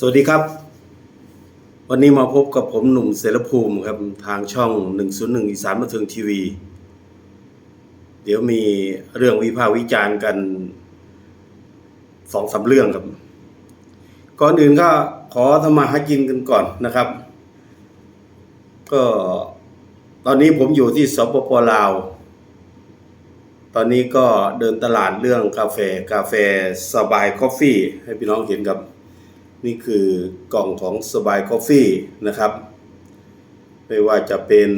สวัสดีครับ วันนี้มาพบกับผมหนุ่มเสรภูมิครับ ทางช่อง 101 อีสานบันเทิงทีวี เดี๋ยวมีเรื่องวิพากษ์วิจารณ์กันสองสามเรื่องครับ ก่อนอื่นก็ขอทำมาหากินกันก่อนนะครับ ก็ตอนนี้ผมอยู่ที่สปปลาว ตอนนี้ก็เดินตลาดเรื่องกาแฟกาแฟสบายคอฟฟี่ ให้พี่น้องเห็นครับ นี่คือกล่องของสบายคอฟฟี่นะครับ ไม่ว่าจะเป็น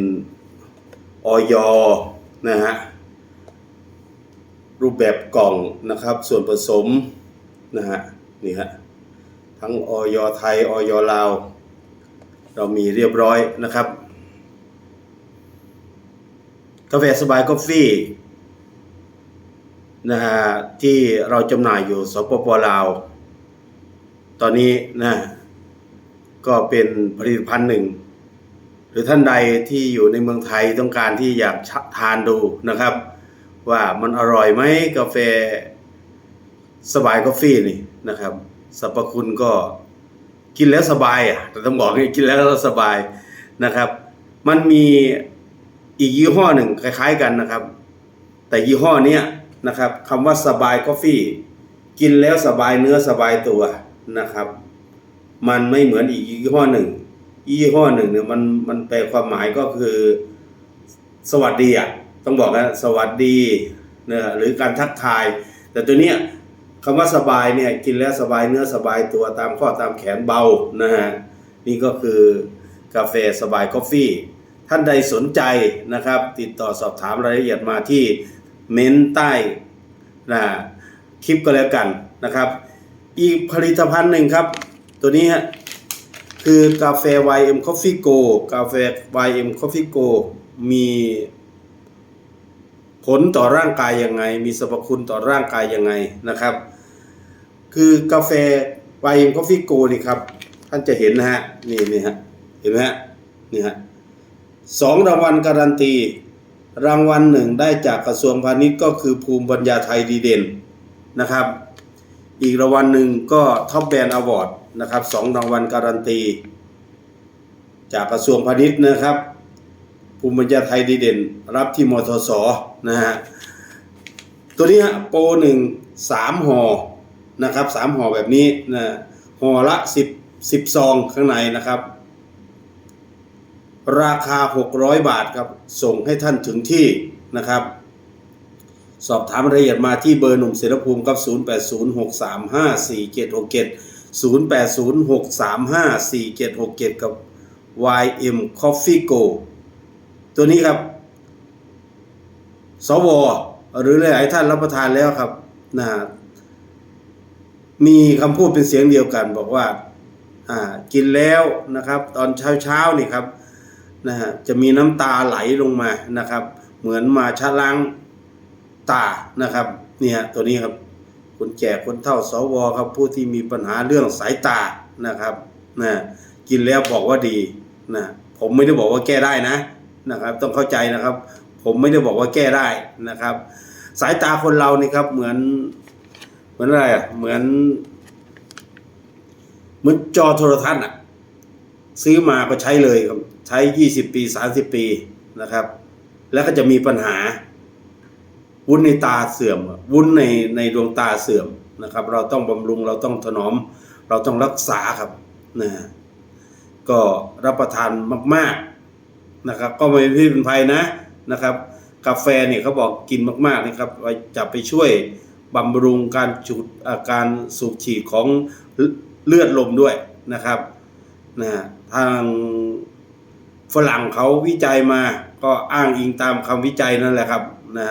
ออยนะฮะรูปแบบกล่องนะครับ ส่วนผสมนะฮะนี่ฮะทั้งออยไทยออยลาว เรามีเรียบร้อยนะครับ กาแฟสบายกาแฟนะฮะที่เราจำหน่ายอยู่สปปลาว ตอนนี้นะก็เป็นผลิตภัณฑ์หนึ่ง หรือท่านใดที่อยู่ในเมืองไทยต้องการที่อยากทานดูนะครับ ว่ามันอร่อยไหมกาแฟสบายกาแฟนี่นะครับสรรพคุณก็กินแล้วสบายอะแต่ต้องบอกให้กินแล้วสบายนะครับ มันมีอีกยี่ห้อหนึ่งคล้าย ๆกันนะครับ แต่ยี่ห้อเนี้ยนะครับคำว่าสบายกาแฟกินแล้วสบายเนื้อสบายตัว นะครับ มันไม่เหมือนอีกยี่ห้อหนึ่งยี่ห้อหนึ่งเนี่ยมันมันแปลความหมายก็คือ สวัสดีอะต้องบอกนะสวัสดีเนี่ยหรือการทักทาย แต่ตัวเนี้ยคำว่าสบายเนี่ยกินแล้วสบายเนื้อสบายตัวตามข้อตามแขนเบานะฮะนี่ก็คือกาแฟสบายกาแฟท่านใดสนใจนะครับ ติดต่อสอบถามรายละเอียดมาที่เม้นใต้นะคลิปก็แล้วกันนะครับ อีกผลิตภัณฑ์หนึ่งครับ ตัวนี้ฮะคือกาแฟ YM Coffee Go กาแฟ YM Coffee Go มีผลต่อร่างกายยังไง มีสรรพคุณต่อร่างกายยังไงนะครับ คือกาแฟ YM Coffee Go นี่ครับ ท่านจะเห็นนะฮะ นี่นี่ฮะ เห็นไหมฮะ นี่ฮะสองรางวัลการันตี รางวัลหนึ่งได้จากกระทรวงพาณิชย์ก็คือภูมิปัญญาไทยดีเด่นนะครับ อีกรางวัลหนึ่งก็ท็อปแบรนด์อวอร์ดนะครับสองรางวัลการันตี จากกระทรวงพาณิชย์นะครับ ภูมิปัญญาไทยดีเด่น รับที่มทสนะฮะตัวนี้ฮะโปรหนึ่งสามห่อนะครับสามห่อแบบนี้นะห่อละสิบสิบซองข้างในนะครับ ราคา 600 บาทครับ ส่งให้ท่านถึงที่นะครับ สอบถามรายละเอียดมาที่เบอร์หนุ่มเสรภูมิครับ 0806354767 0806354767 กับ YM Coffee Go ตัวนี้ครับ สว หรือหลายท่านรับประทานแล้วครับนะมีคำพูดเป็นเสียงเดียวกันบอกว่าอ่ากินแล้วนะครับ ตอนเช้าๆนี่ครับนะฮะจะมีน้ำตาไหลลงมานะครับ เหมือนมาชะล้าง ตานะครับเนี่ยตัวนี้ครับคนแก่คนเฒ่าสวครับผู้ที่มีปัญหาเรื่องสายตานะครับนะกินแล้วบอกว่าดีนะผมไม่ได้บอกว่าแก้ได้นะนะครับ ต้องเข้าใจนะครับ ผมไม่ได้บอกว่าแก้ได้นะครับ สายตาคนเรานี่ครับเหมือน เหมือนอะไรอะเหมือน เหมือนจอโทรทัศน์อะซื้อมาก็ใช้เลยครับ ใช้20ปี30ปีนะครับ แล้วก็จะมีปัญหา วุ้นในตาเสื่อม วุ้นในในดวงตาเสื่อมนะครับ เราต้องบำรุงเราต้องถนอม เราต้องรักษาครับนะก็รับประทานมากๆนะครับ ก็ไม่พี่เป็นภัยนะนะครับ กาแฟเนี่ยเขาบอกกินมากๆนะครับจะไปช่วยบำรุงการจุดอาการสูบฉีดของเลือดลมด้วยนะครับนะทางฝรั่งเขาวิจัยมา ก็อ้างอิงตามคำวิจัยนั่นแหละครับนะ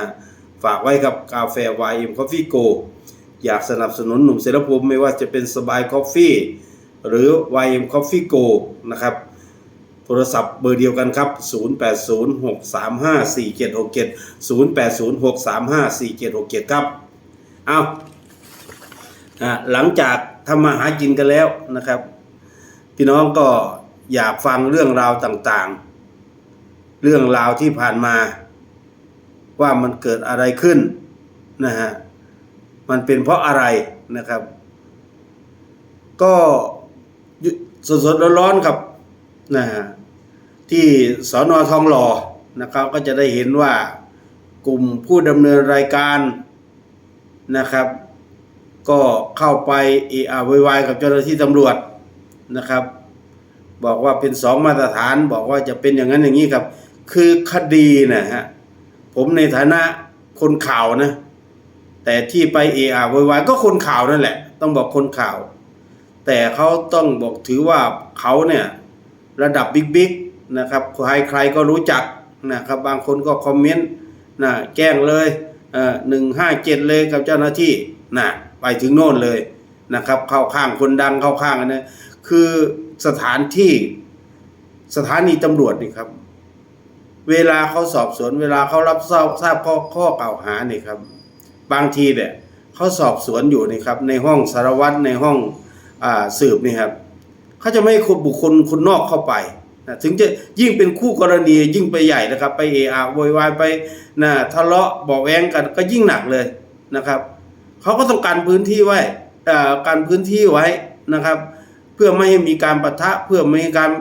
ฝากไว้กับกาแฟ YM Coffee Go อยากสนับสนุนหนุ่มเสรภูมิไม่ว่าจะเป็นสบาย Coffee หรือ YM Coffee Go นะครับ โทรศัพท์เบอร์เดียวกันครับ 0806354767 0806354767 ครับ เอาหลังจากทำมาหากินกันแล้วนะครับ พี่น้องก็อยากฟังเรื่องราวต่างๆ เรื่องราวที่ผ่านมา ว่ามันเกิดอะไรขึ้นนะฮะมันเป็นเพราะอะไรนะครับ ก็สดๆร้อนๆครับนะฮะที่สอนอทองหล่อนะครับ ก็จะได้เห็นว่ากลุ่มผู้ดำเนินรายการนะครับ ก็เข้าไปเอะอะวยวายกับเจ้าหน้าที่ตำรวจนะครับ บอกว่าเป็นสองมาตรฐานบอกว่าจะเป็นอย่างนั้นอย่างนี้ครับ คือคดีนะฮะ ผมในฐานะคนข่าวนะ แต่ที่ไปเอะอะโวยวายก็คนข่าวนั่นแหละ ต้องบอกคนข่าว แต่เขาต้องบอกถือว่าเขาเนี่ยระดับบิ๊กบิ๊กนะครับใครใครก็รู้จักนะครับบางคนก็คอมเมนต์นะแจ้งเลยหนึ่งห้าเจ็ดเลยกับเจ้าหน้าที่นะไปถึงโน่นเลยนะครับเข้าข้างคนดังเข้าข้างอันนะคือสถานที่สถานีตำรวจนี่ครับ เวลาเขาสอบสวน เวลาเขารับทราบทราบข้อข้อกล่าวหานี่ครับ บางทีเนี่ยเขาสอบสวนอยู่นี่ครับ ในห้องสารวัตรในห้องอ่าสืบนี่ครับเขาจะไม่ให้คนบุคคลคนนอกเข้าไปนะถึงจะยิ่งเป็นคู่กรณียิ่งไปใหญ่นะครับ ไปเออะโวยวายไปนะทะเลาะบอกแวงกันก็ยิ่งหนักเลยนะครับเขาก็ต้องการพื้นที่ไว้การพื้นที่ไว้นะครับ เพื่อไม่ให้มีการปะทะเพื่อไม่ให้การ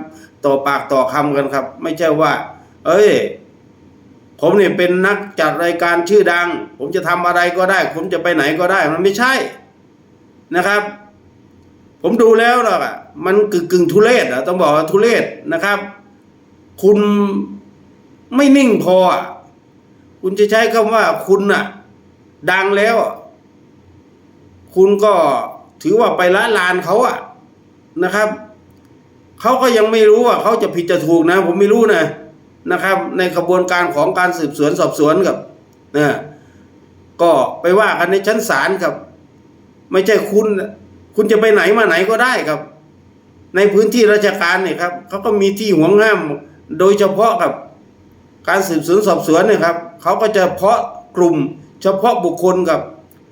ต่อปากต่อคำกันครับ ไม่ใช่ว่า เอ้ย ผมเนี่ยเป็นนักจัดรายการชื่อดัง ผมจะทำอะไรก็ได้ ผมจะไปไหนก็ได้ มันไม่ใช่นะครับ ผมดูแล้วหรอกอะมันกึ่งกึ่งทุเรศอะต้องบอกว่าทุเรศนะครับ คุณไม่นิ่งพออะคุณจะใช้คำว่าคุณอะ ดังแล้ว คุณก็ถือว่าไปละลานเขาอะนะครับเขาก็ยังไม่รู้ว่าเขาจะผิดจะถูกนะ ผมไม่รู้นะ นะครับ ในกระบวนการของการสืบสวนสอบสวนกับนะก็ไปว่ากันในชั้นศาลครับ ไม่ใช่คุณ คุณจะไปไหนมาไหนก็ได้ครับ ในพื้นที่ราชการเนี่ยครับเขาก็มีที่ห่วงห้าม โดยเฉพาะกับการสืบสวนสอบสวนเนี่ยครับเขาก็จะเพาะกลุ่ม เฉพาะบุคคลกับ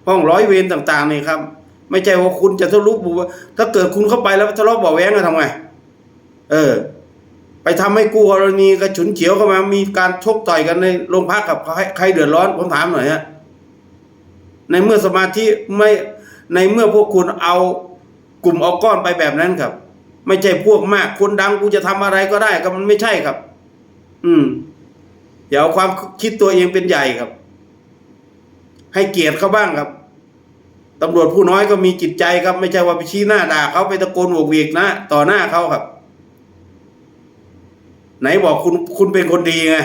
ห้องร้อยเวรต่างๆเนี่ยครับ ไม่ใช่ว่าคุณจะทะลุบุถ้าเกิดคุณเข้าไปแล้วทะเลาะเบาะแว้งกันทำไงเออ ไปทำให้กู้กรณีกระฉุนเฉียวเข้ามา มีการชกต่อยกันในโรงพักกับใครใครเดือดร้อนผมถามหน่อยฮะในเมื่อสมาธิไม่ในเมื่อพวกคุณเอากลุ่มเอาก้อนไปแบบนั้นครับ ไม่ใช่พวกมากคนดังกูจะทำอะไรก็ได้ก็มันไม่ใช่ครับ อืมอย่าเอาความคิดตัวเองเป็นใหญ่ครับ ให้เกียรติเขาบ้างครับตำรวจผู้น้อยก็มีจิตใจครับ ไม่ใช่ว่าไปชี้หน้าด่าเขาไปตะโกนโวกเวกนะ ต่อหน้าเขาครับ ไหนบอกคุณคุณเป็นคนดีไง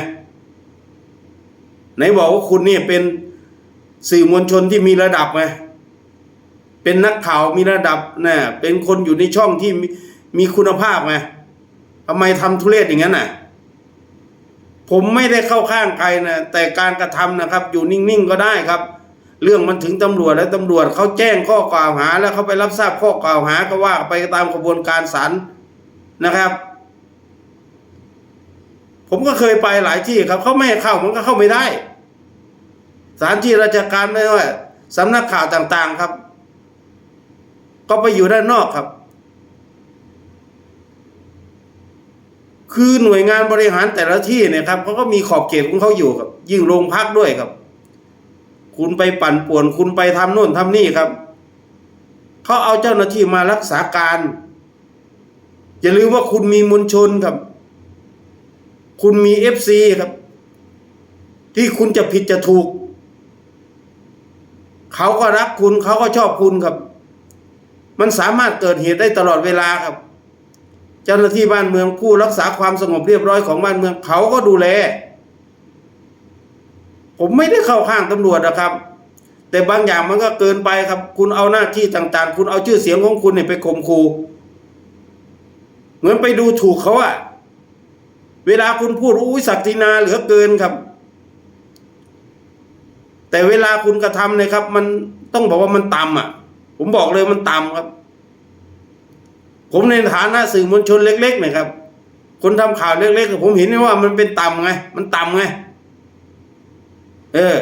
ไหนบอกว่าคุณเนี่ยเป็นสื่อมวลชนที่มีระดับไงเป็นนักข่าวมีระดับนะเป็นคนอยู่ในช่องที่มีมคุณภาพไงทำไมทำทุเรศอย่างนั้นน่ะ ผมไม่ได้เข้าข้างใครนะแต่การกระทำนะครับ อยู่นิ่งๆก็ได้ครับ เรื่องมันถึงตำรวจแล้วตำรวจเขาแจ้งข้อกล่าวหา แล้วเขาไปรับทราบข้อกล่าวหาก็ว่าไปตามกระบวนการศาลนะครับ ผมก็เคยไปหลายที่ครับเขาไม่ให้เข้ามันก็เข้าไม่ได้สถานที่ราชการไม่ว่าสำนักข่าวต่างๆครับ ก็ไปอยู่ด้านนอกครับ คือหน่วยงานบริหารแต่ละที่เนี่ยครับเขาก็มีขอบเขตของเขาอยู่ครับ ยิ่งโรงพักด้วยครับ คุณไปปั่นป่วน คุณไปทำโน่นทำนี่ครับเขาเอาเจ้าหน้าที่มารักษาการ อย่าลืมว่าคุณมีมวลชนครับ คุณมีเอฟซีครับ ที่คุณจะผิดจะถูก เขาก็รักคุณเขาก็ชอบคุณครับ มันสามารถเกิดเหตุได้ตลอดเวลาครับ เจ้าหน้าที่บ้านเมืองผู้รักษาความสงบเรียบร้อยของบ้านเมืองเขาก็ดูแล ผมไม่ได้เข้าข้างตำรวจนะครับ แต่บางอย่างมันก็เกินไปครับ คุณเอาหน้าที่ต่าง ๆ คุณเอาชื่อเสียงของคุณเนี่ยไปข่มขู่เหมือนไปดูถูกเขาอะ เวลาคุณพูดอุ้ยศักดินาเหลือเกินครับ แต่เวลาคุณกระทำเนี่ยครับ มันต้องบอกว่ามันต่ำอะ ผมบอกเลยมันต่ำครับ ผมในฐานะสื่อมวลชนเล็กๆเนี่ยครับ คนทำข่าวเล็กๆผมเห็นว่ามันเป็นต่ำไง มันต่ำไง เออ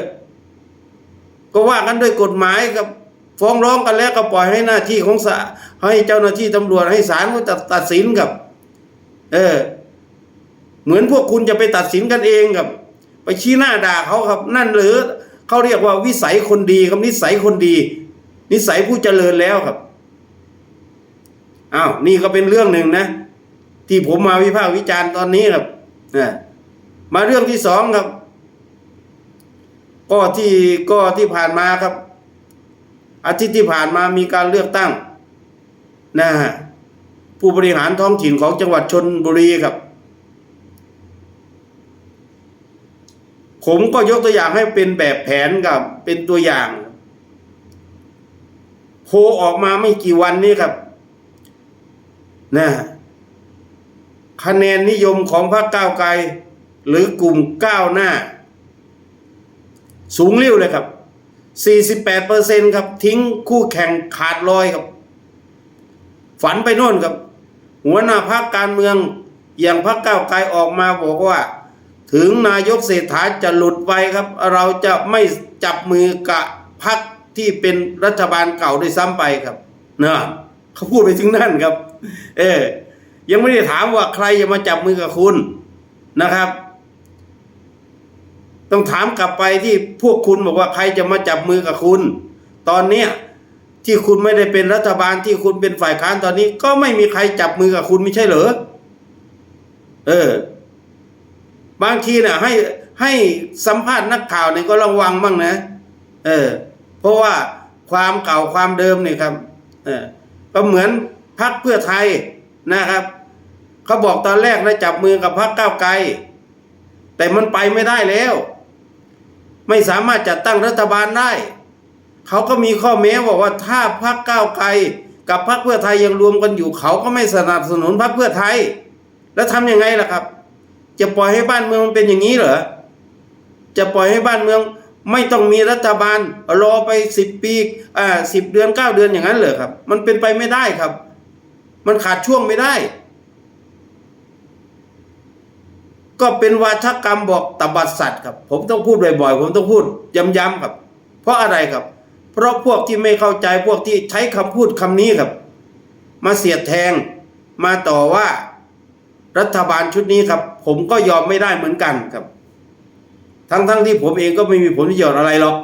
ก็ว่ากันด้วยกฎหมายครับฟ้องร้องกันแล้วก็ปล่อยให้หน้าที่ของศาให้เจ้าหน้าที่ตำรวจให้ศาลเขาตัดสินกับ เออ เหมือนพวกคุณจะไปตัดสินกันเองครับ ไปชี้หน้าด่าเขาครับ นั่นหรือเขาเรียกว่าวิสัยคนดีครับนิสัยคนดี นิสัยผู้เจริญแล้วครับอ้าวนี่ก็เป็นเรื่องหนึ่งนะ ที่ผมมาวิพากษ์วิจารณ์ตอนนี้ครับนะมาเรื่องที่สองครับ ก็ที่ก็ที่ผ่านมาครับ อาทิตย์ที่ผ่านมามีการเลือกตั้งนะฮะผู้บริหารท้องถิ่นของจังหวัดชนบุรีครับ ผมก็ยกตัวอย่างให้เป็นแบบแผนกับเป็นตัวอย่างโพออกมาไม่กี่วันนี้ครับนะคะแนนนิยมของพรรคก้าวไกล หรือกลุ่มก้าวหน้า สูงเรี่ยวเลยครับ 48เปอร์เซ็นครับ ทิ้งคู่แข่งขาดลอยครับ ฝันไปโน่นครับ หัวหน้าพรรคการเมืองอย่างพรรคก้าวไกลออกมาบอกว่า ถึงนายกเศรษฐาจะหลุดไปครับ เราจะไม่จับมือกับพรรคที่เป็นรัฐบาลเก่าด้วยซ้ำไปครับนะเขาพูดไปถึงนั่นครับ เออยังไม่ได้ถามว่าใครจะมาจับมือกับคุณนะครับ ต้องถามกลับไปที่พวกคุณบอกว่าใครจะมาจับมือกับคุณ ตอนเนี้ยที่คุณไม่ได้เป็นรัฐบาลที่คุณเป็นฝ่ายค้านตอนนี้ ก็ไม่มีใครจับมือกับคุณไม่ใช่เหรอเออ บางทีน่ะให้ให้สัมภาษณ์นักข่าวเนี่ยก็ระวังบ้างนะ เออ เพราะว่าความเก่าความเดิมเนี่ยครับ เออก็เหมือนพรรคเพื่อไทยนะครับเขาบอกตอนแรกนะจับมือกับพรรคก้าวไกล แต่มันไปไม่ได้แล้ว ไม่สามารถจัดตั้งรัฐบาลได้เขาก็มีข้อแม้บอกว่าถ้าพรรคก้าวไกลกับพรรคเพื่อไทยยังรวมกันอยู่เขาก็ไม่สนับสนุนพรรคเพื่อไทย แล้วทำยังไงล่ะครับ จะปล่อยให้บ้านเมืองมันเป็นอย่างนี้เหรอ จะปล่อยให้บ้านเมืองไม่ต้องมีรัฐบาล รอไปสิบปีอ่าสิบเดือนเก้าเดือนอย่างนั้นเหรอครับ มันเป็นไปไม่ได้ครับ มันขาดช่วงไม่ได้ ก็เป็นวาทกรรมบอกตบัดสัตว์ครับ ผมต้องพูดบ่อยๆ ผมต้องพูดย้ำๆครับ เพราะอะไรครับ เพราะพวกที่ไม่เข้าใจพวกที่ใช้คำพูดคำนี้ครับ มาเสียดแทงมาต่อว่า รัฐบาลชุดนี้ครับ ผมก็ยอมไม่ได้เหมือนกันครับ ทั้งๆทที่ผมเองก็ไม่มีผลประโยชน์อะไรหรอก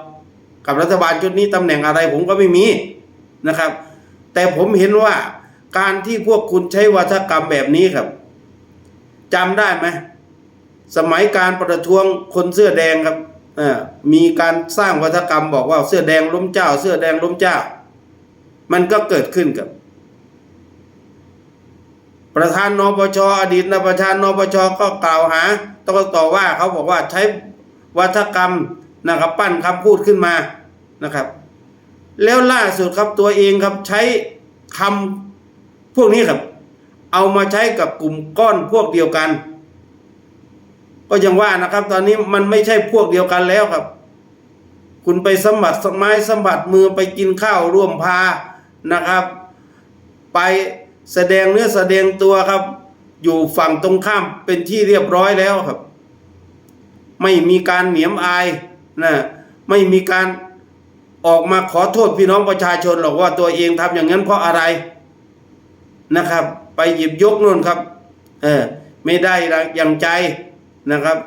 กับรัฐบาลชุดนี้ตำแหน่งอะไรผมก็ไม่มีนะครับ แต่ผมเห็นว่าการที่พวกคุณใช้วัฒกรรมแบบนี้ครับจำได้ไหมสมัยการประท้วงคนเสื้อแดงครับมีการสร้างวัฒกรรมบอกว่าเสื้อแดงล้มเจ้า เสื้อแดงล้มเจ้า มันก็เกิดขึ้นกับ ประธานนปชอดีตนะประธานนปชก็กล่าวหาต้องต่อว่าเขาบอกว่าใช้วัฒกรรมนะครับปั้นคำพูดขึ้นมานะครับ แล้วล่าสุดครับตัวเองครับใช้คำพวกนี้ครับ เอามาใช้กับกลุ่มก้อนพวกเดียวกัน ก็ยังว่านะครับ ตอนนี้มันไม่ใช่พวกเดียวกันแล้วครับ คุณไปสัมผัสไม้สัมผัสมือไปกินข้าวร่วมพานะครับ ไป แสดงเนื้อแสดงตัวครับ อยู่ฝั่งตรงข้ามเป็นที่เรียบร้อยแล้วครับ ไม่มีการเหนียมอายนะไม่มีการออกมาขอโทษพี่น้องประชาชนหรอกว่าตัวเองทำอย่างนั้นเพราะอะไรนะครับ ไปหยิบยกนู่นครับ เออไม่ได้อย่างใจนะครับ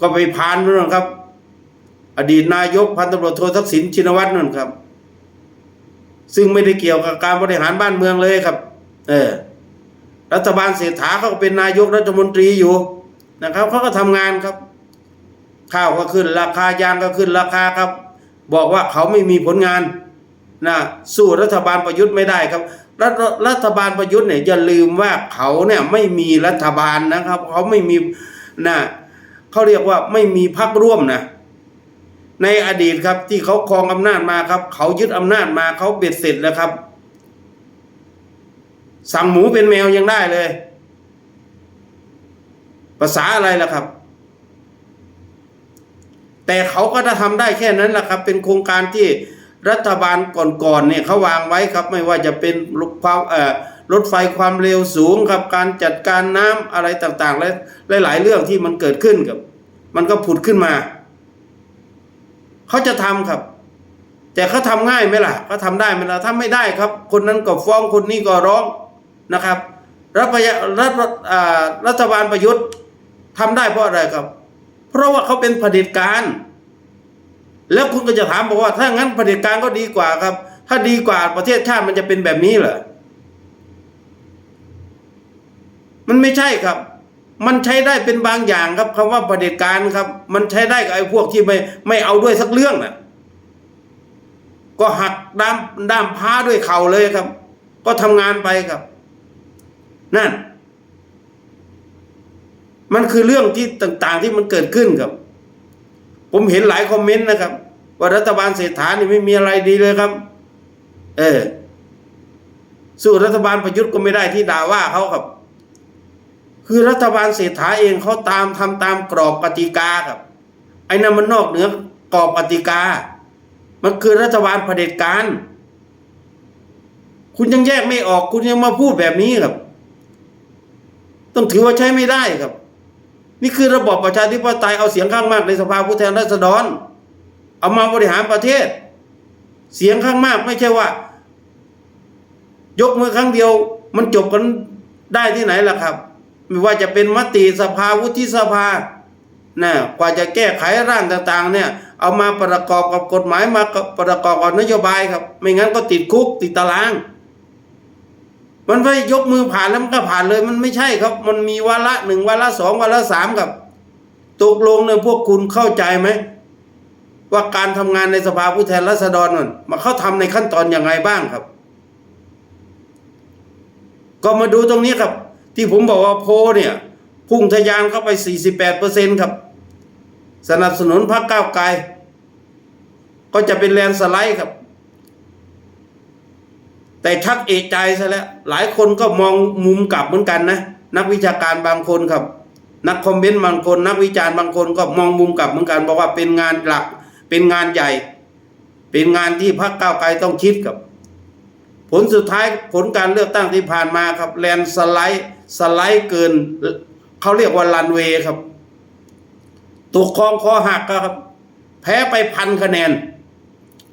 ก็ไปพานนู่นครับ อดีตนายกพันตำรวจโททักษิณชินวัตรนั่นครับ ซึ่งไม่ได้เกี่ยวกับการบริหารบ้านเมืองเลยครับ เออ รัฐบาลเศรษฐาเขาก็เป็นนายกรัฐมนตรีอยู่นะครับเขาก็ทำงานครับ ข้าวก็ขึ้น ราคายางก็ขึ้นราคาครับ บอกว่าเขาไม่มีผลงานนะสู้รัฐบาลประยุทธ์ไม่ได้ครับ รัฐรัฐบาลประยุทธ์เนี่ยอย่าลืมว่าเขาเนี่ยไม่มีรัฐบาลนะครับ เขาไม่มีนะเขาเรียกว่าไม่มีพรรคร่วมนะ ในอดีตครับที่เขาครองอำนาจมาครับ เขายึดอำนาจมาเขาเบ็ดเสร็จแล้วครับ สั่งหมูเป็นแมวยังได้เลย ภาษาอะไรล่ะครับ แต่เขาก็จะทำได้แค่นั้นแหละครับ เป็นโครงการที่รัฐบาลก่อนๆเนี่ยเขาวางไว้ครับ ไม่ว่าจะเป็นความเอ่อรถไฟความเร็วสูงครับ การจัดการน้ำอะไรต่างๆ และหลาย ๆ เรื่องที่มันเกิดขึ้นครับ มันก็ผุดขึ้นมา เขาจะทำครับ แต่เขาทำง่ายไหมล่ะเขาทำได้ไหมล่ะถ้าไม่ได้ครับ คนนั้นก็ฟ้องคนนี้ก็ร้องนะครับรัฐรัฐรัฐบาลประยุทธ์ทำได้เพราะอะไรครับ เพราะว่าเขาเป็นเผด็จการ แล้วคุณก็จะถามบอกว่า ถ้างั้นเผด็จการก็ดีกว่าครับ ถ้าดีกว่าประเทศชาติมันจะเป็นแบบนี้เหรอมันไม่ใช่ครับ มันใช้ได้เป็นบางอย่างครับคำว่าประเด็จการครับ มันใช้ได้กับไอ้พวกที่ไม่ไม่เอาด้วยสักเรื่องน่ะ ก็หักด้ามด้ามพ้าด้วยเข่าเลยครับ ก็ทำงานไปครับ นั่น มันคือเรื่องที่ต่างๆที่มันเกิดขึ้นครับ ผมเห็นหลายคอมเมนต์นะครับ ว่ารัฐบาลเศรษฐานี่ไม่มีอะไรดีเลยครับ เออสู้รัฐบาลประยุทธ์ก็ไม่ได้ที่ด่าว่าเขาครับ คือรัฐบาลเศรษฐาเองเขาตามทำตามกรอบกติกาครับ ไอ้นั่นมันนอกเหนือกรอบกติกา มันคือรัฐบาลเผด็จการ คุณยังแยกไม่ออกคุณยังมาพูดแบบนี้ครับ ต้องถือว่าใช้ไม่ได้ครับ นี่คือระบอบประชาธิปไตยเอาเสียงข้างมากในสภาผู้แทนราษฎร เอามาบริหารประเทศ เสียงข้างมากไม่ใช่ว่า ยกมือครั้งเดียว มันจบกันได้ที่ไหนล่ะครับ ไม่ว่าจะเป็นมติสภาวุฒิสภานะกว่าจะแก้ไขร่างต่างๆเนี่ยเอามาประกอบกับกฎหมายมาประกอบกับนโยบายครับ ไม่งั้นก็ติดคุกติดตาราง มันไม่ยกมือผ่านแล้วมันก็ผ่านเลยมันไม่ใช่ครับ มันมีวาระหนึ่งวาระสองวาระสามครับตกลงเนี่ยพวกคุณเข้าใจไหมว่าการทำงานในสภาผู้แทนราษฎรนั่นมาเขาทำในขั้นตอนอย่างไรบ้างครับ ก็มาดูตรงนี้ครับ ที่ผมบอกว่าโพเนี่ย พุ่งทะยานเข้าไป 48เปอร์เซ็นครับ สนับสนุนพรรคก้าวไกล ก็จะเป็นแลนสไลด์ครับ แต่ชักเอกใจซะแล้ว หลายคนก็มองมุมกลับเหมือนกันนะ นักวิชาการบางคนครับ นักคอมเมนต์บางคน นักวิจารณ์บางคนก็มองมุมกลับเหมือนกันบอกว่าเป็นงานหลัก เป็นงานใหญ่ เป็นงานที่พรรคก้าวไกลต้องคิดครับผลสุดท้ายผลการเลือกตั้งที่ผ่านมาครับแลนสไลด์ สไลด์เกินเขาเรียกว่าลันเวย์ครับตกคลองคอหักครับ แพ้ไปพันคะแนน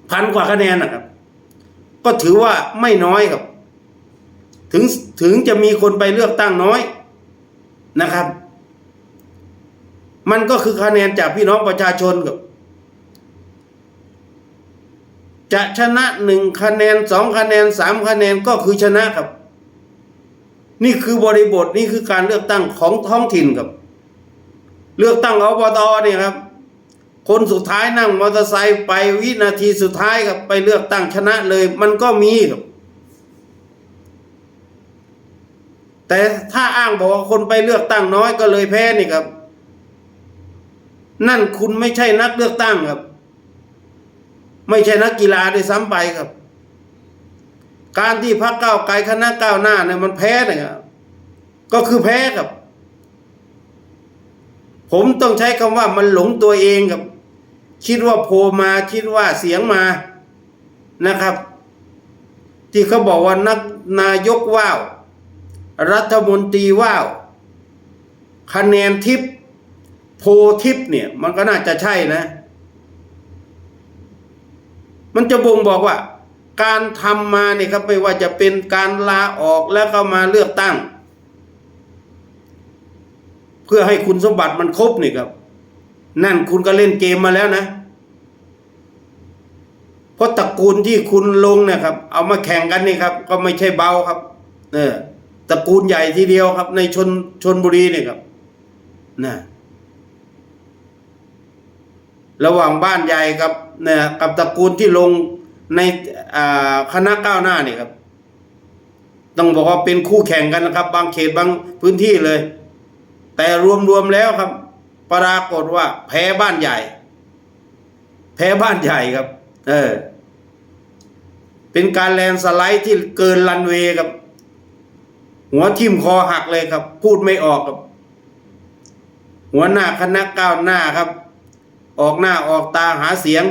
พันกว่าคะแนนนะครับ ก็ถือว่าไม่น้อยครับ ถึงถึงจะมีคนไปเลือกตั้งน้อยนะครับ มันก็คือคะแนนจากพี่น้องประชาชนครับจะชนะหนึ่งคะแนนสองคะแนนสามคะแนนก็คือชนะครับ นี่คือบริบทนี่คือการเลือกตั้งของท้องถิ่นครับ เลือกตั้งอบตเนี่ยครับ คนสุดท้ายนั่งมอเตอร์ไซค์ไปวินาทีสุดท้ายครับไปเลือกตั้งชนะเลย มันก็มีครับแต่ถ้าอ้างบอกว่าคนไปเลือกตั้งน้อยก็เลยแพ้นี่ครับ นั่นคุณไม่ใช่นักเลือกตั้งครับ ไม่ใช่นักกีฬาด้วยซ้ำไปครับ การที่พรรคก้าวไกลคณะก้าวหน้าเนี่ยมันแพ้นี่ยครับก็คือแพ้ครับ ผมต้องใช้คำว่ามันหลงตัวเองครับ คิดว่าโพมาคิดว่าเสียงมานะครับ ที่เขาบอกว่านักนายกว้าว รัฐมนตรีว้าวคะแนนทิปโพทิปเนี่ย มันก็น่าจะใช่นะ มันจะบ่งบอกว่า การทำมาเนี่ยครับไม่ว่าจะเป็นการลาออกแล้วก็มาเลือกตั้ง เพื่อให้คุณสมบัติมันครบนี่ครับ นั่นคุณก็เล่นเกมมาแล้วนะเพราะตระกูลที่คุณลงเนี่ยครับ เอามาแข่งกันนี่ครับ ก็ไม่ใช่เบาครับ เออตระกูลใหญ่ทีเดียวครับ ในชนชนบุรีเนี่ยครับนะระหว่างบ้านใหญ่กับเนี่ยกับตระกูลที่ลง ในคณะก้าวหน้านี่ครับ ต้องบอกว่าเป็นคู่แข่งกันนะครับ บางเขตบางพื้นที่เลย แต่รวมๆแล้วครับ ปรากฏว่า แพ้บ้านใหญ่ แพ้บ้านใหญ่ครับ เออ เป็นการแลนสไลด์ที่เกินรันเวย์ครับ หัวทิ่มคอหักเลยครับ พูดไม่ออกครับ หัวหน้าคณะก้าวหน้าครับ ออกหน้าออกตาหาเสียง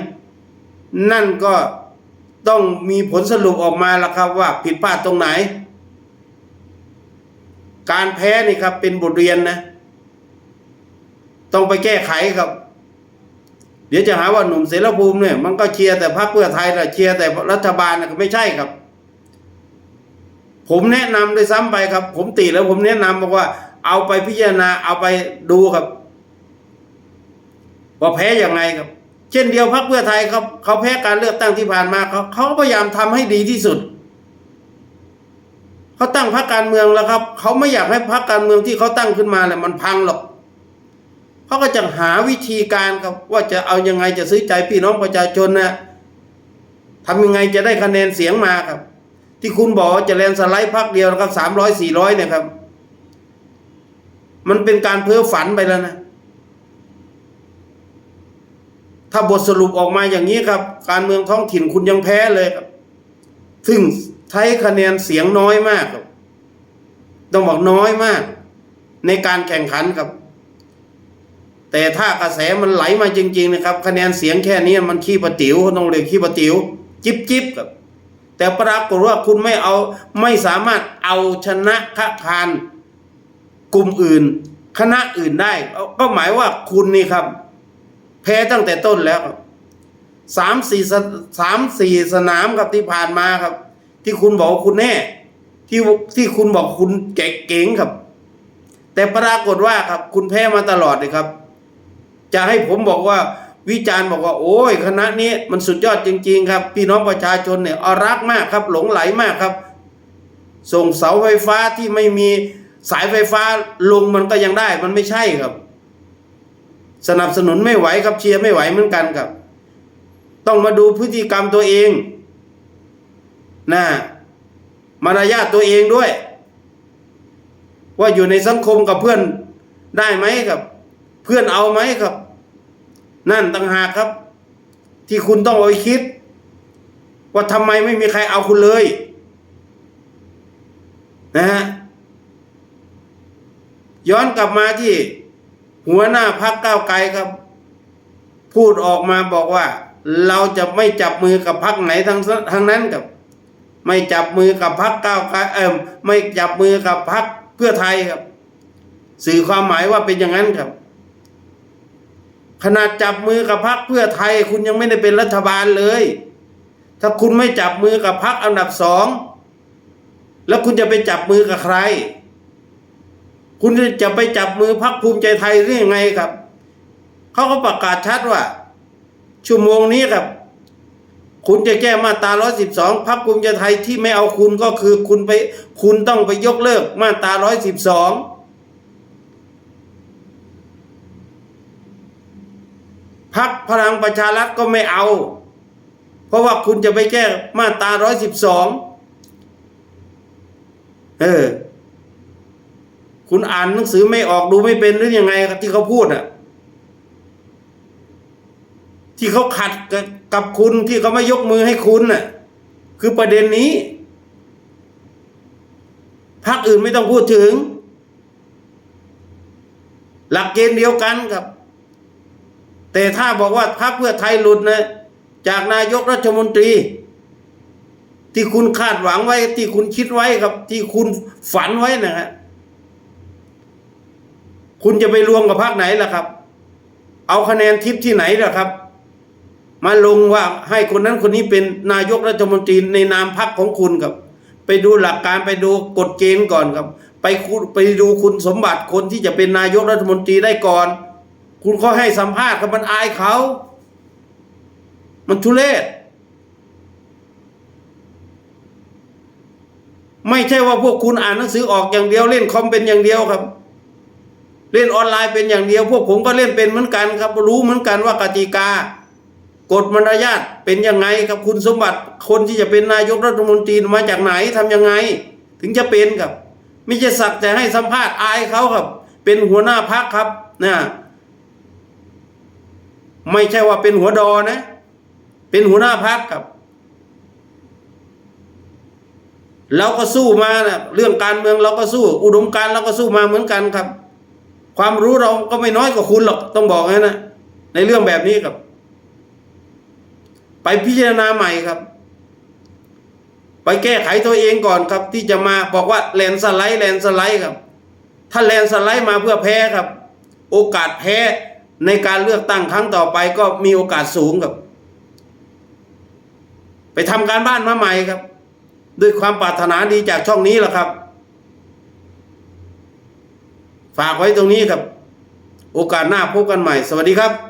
นั่นก็ ต้องมีผลสรุปออกมาแล้วครับว่าผิดพลาดตรงไหน การแพ้นี่ครับ เป็นบทเรียนนะ ต้องไปแก้ไขครับ เดี๋ยวจะหาว่าหนุ่มเสรภูมิเนี่ย มันก็เชียร์แต่พรรคเพื่อไทยแต่เชียร์แต่รัฐบาลนะก็ไม่ใช่ครับ ผมแนะนำด้วยซ้ำไปครับ ผมติแล้วผมแนะนำบอกว่า เอาไปพิจารณาเอาไปดูครับ ว่าแพ้อย่างไงครับ เช่นเดียวพรรคเพื่อไทยเขาเขาแพ้การเลือกตั้งที่ผ่านมาเขาเขาพยายามทำให้ดีที่สุดเขาตั้งพรรคการเมืองแล้วครับเขาไม่อยากให้พรรคการเมืองที่เขาตั้งขึ้นมาเนี่ยมันพังหรอกเขาก็จะหาวิธีการครับว่าจะเอายังไงจะซื้อใจพี่น้องประชาชนนะทำยังไงจะได้คะแนนเสียงมาครับ ที่คุณบอกจะแลนสไลด์พักเดียวนะครับสามร้อยสี่ร้อยเนี่ยครับ มันเป็นการเพ้อฝันไปแล้วนะ ถ้าบทสรุปออกมาอย่างนี้ครับ การเมืองท้องถิ่นคุณยังแพ้เลยครับ ซึ่งใช้คะแนนเสียงน้อยมากครับ ต้องบอกน้อยมาก ในการแข่งขันครับ แต่ถ้ากระแสมันไหลมาจริง ๆ นะครับ คะแนนเสียงแค่นี้มันขี้ปะติ๋วต้องเรียกขี้ปะติ๋วจิบจิบครับ แต่ปรากฏว่าคุณไม่เอาไม่สามารถเอาชนะค้าคานกลุ่มอื่น คณะอื่นได้ ก็หมายว่าคุณนี่ครับ พ้ตั้งแต่ต้นแล้วครับสามสี่สามสี่สนามครับที่ผ่านมาครับ ที่คุณบอกคุณแน่ ที่ที่คุณบอกคุณเก่งครับ แต่ปรากฏว่าครับ คุณแพ้มาตลอดเลยครับ จะให้ผมบอกว่าวิจารณ์บอกว่า โอ้ยคณะนี้มันสุดยอดจริง ๆ ครับ พี่น้องประชาชนเนี่ยอารักมากครับ หลงไหลมากครับ ส่งเสาไฟฟ้าที่ไม่มีสายไฟฟ้าลงมันก็ยังได้มันไม่ใช่ครับ สนับสนุนไม่ไหวครับเชียร์ไม่ไหวเหมือนกันครับ ต้องมาดูพฤติกรรมตัวเองนะมารยาทตัวเองด้วย ว่าอยู่ในสังคมกับเพื่อนได้ไหมครับ เพื่อนเอาไหมครับ นั่นต่างหากครับ ที่คุณต้องเอาไปคิด ว่าทำไมไม่มีใครเอาคุณเลย นะฮะย้อนกลับมาที่ หัวหน้าพักก้าวไกลครับ พูดออกมาบอกว่า เราจะไม่จับมือกับพักไหนทั้งทั้งนั้นครับ ไม่จับมือกับพักก้าวไกลเออไม่จับมือกับพักเพื่อไทยครับ สื่อความหมายว่าเป็นอย่างนั้นครับ ขนาดจับมือกับพักเพื่อไทย คุณยังไม่ได้เป็นรัฐบาลเลย ถ้าคุณไม่จับมือกับพักอันดับสองแล้วคุณจะไปจับมือกับใคร คุณจะไปจับมือพักภูมิใจไทยหรือยังไงครับ เขาก็ประกาศชัดว่า ชั่วโมงนี้ครับ คุณจะแก้มาตรา 112 พักภูมิใจไทยที่ไม่เอาคุณก็คือคุณไปคุณต้องไปยกเลิกมาตรา 112 พักพลังประชารัฐก็ไม่เอา เพราะว่าคุณจะไปแก้มาตรา 112 เออ คุณอ่านหนังสือไม่ออกดูไม่เป็นหรือยังไงครับที่เขาพูดอะ ที่เขาขัดกับกับคุณที่เขาไม่ยกมือให้คุณน่ะ คือประเด็นนี้พรรคอื่นไม่ต้องพูดถึง หลักเกณฑ์เดียวกันครับ แต่ถ้าบอกว่าพรรคเพื่อไทยหลุดนะจากนายกรัฐมนตรี ที่คุณคาดหวังไว้ ที่คุณคิดไว้ครับ ที่คุณฝันไว้นะฮะ คุณจะไปรวมกับพรรคไหนล่ะครับ เอาคะแนนทิปที่ไหนล่ะครับ มาลงว่าให้คนนั้นคนนี้เป็นนายกรัฐมนตรีในนามพรรคของคุณครับ ไปดูหลักการไปดูกฎเกณฑ์ก่อนครับ ไปคุณไปดูคุณสมบัติคนที่จะเป็นนายกรัฐมนตรีได้ก่อน คุณเขาให้สัมภาษณ์ครับมันอายเขา มันทุเลศไม่ใช่ว่าพวกคุณอ่านหนังสือออกอย่างเดียวเล่นคอมเป็นอย่างเดียวครับ เล่นออนไลน์เป็นอย่างเดียว พวกผมก็เล่นเป็นเหมือนกันครับ รู้เหมือนกันว่ากติกากฎมารยาทเป็นยังไงครับคุณสมบัติคนที่จะเป็นนายกรัฐมนตรีมาจากไหนทำยังไง ถึงจะเป็นครับ ไม่ใช่สักแต่ให้สัมภาษณ์อายเขาครับ เป็นหัวหน้าพักครับนะไม่ใช่ว่าเป็นหัวดอนะ เป็นหัวหน้าพักครับเราก็สู้มานะเรื่องการเมืองเราก็สู้ อุดมการเราก็สู้มาเหมือนกันครับ ความรู้เราก็ไม่น้อยกว่าคุณหรอกต้องบอกงั้นนะในเรื่องแบบนี้ครับ ไปพิจารณาใหม่ครับ ไปแก้ไขตัวเองก่อนครับ ที่จะมาบอกว่าแลนสไลด์แลนสไลด์ครับ ถ้าแลนสไลด์มาเพื่อแพ้ครับ โอกาสแพ้ในการเลือกตั้งครั้งต่อไปก็มีโอกาสสูงครับ ไปทำการบ้านมาใหม่ครับ ด้วยความปรารถนาดีจากช่องนี้แหละครับ ฝากไว้ตรงนี้ครับ โอกาสหน้าพบกันใหม่ สวัสดีครับ